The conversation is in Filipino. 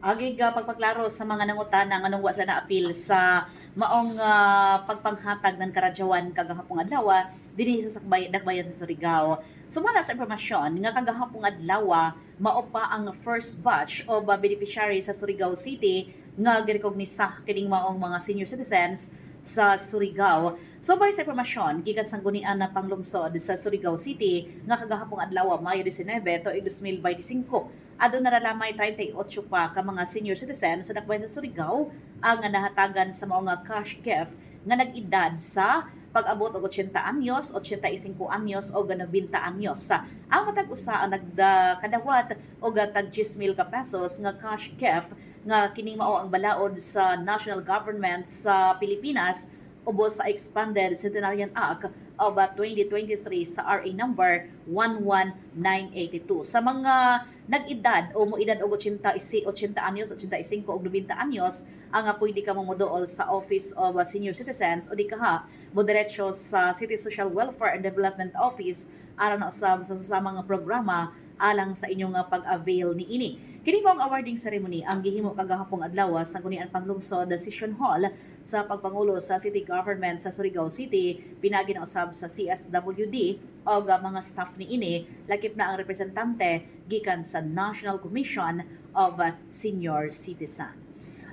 Agi ga pagpaklaro sa mga nangutana nga nung wa sila na-appeal sa maong ah, pagpanghatag ng karadyawan kagahapong adlaw dinhi sa sakbay dakbayan sa Surigao. Sumala sa impormasyon nga kagahapong adlaw mao pa ang first batch of ah, beneficiary sa Surigao City nga girekognisa kining maong mga senior citizens sa Surigao. So bay sa impormasyon, gikan sang gunian na panglungsod sa Surigao City nga kagahapong adlaw Mayo 19 tuig 2025 adto na ralamay 38 pa ka mga senior citizens sa dakbayan sa Surigao ang nahatagan sa mga cash gift nga nag-edad sa pag-abot og 80 anyos, 85 anyos o 90 anyos. Ang matag usa ang nagkadawat og tag 10,000 ka pesos nga cash gift nga kining mao ang balaod sa national government sa Pilipinas ubos sa expanded Centenarian Act of uh, 2023 sa RA number 11982. Sa mga nag-edad o moedad og 80 isi 80 anyos, 85 o 90 anyos, ang uh, pwede ka momodool sa Office of uh, Senior Citizens o di ka ha, mo diretso sa City Social Welfare and Development Office aron sa, sa, sa mga programa alang sa inyong uh, pag-avail ni ini. Kini ang awarding ceremony ang gihimo kagahapong adlaw sa Gunian Panglungsod Session Hall sa pagpangulo sa City Government sa Surigao City pinagi na usab sa CSWD o mga staff ni ini lakip na ang representante gikan sa National Commission of Senior Citizens.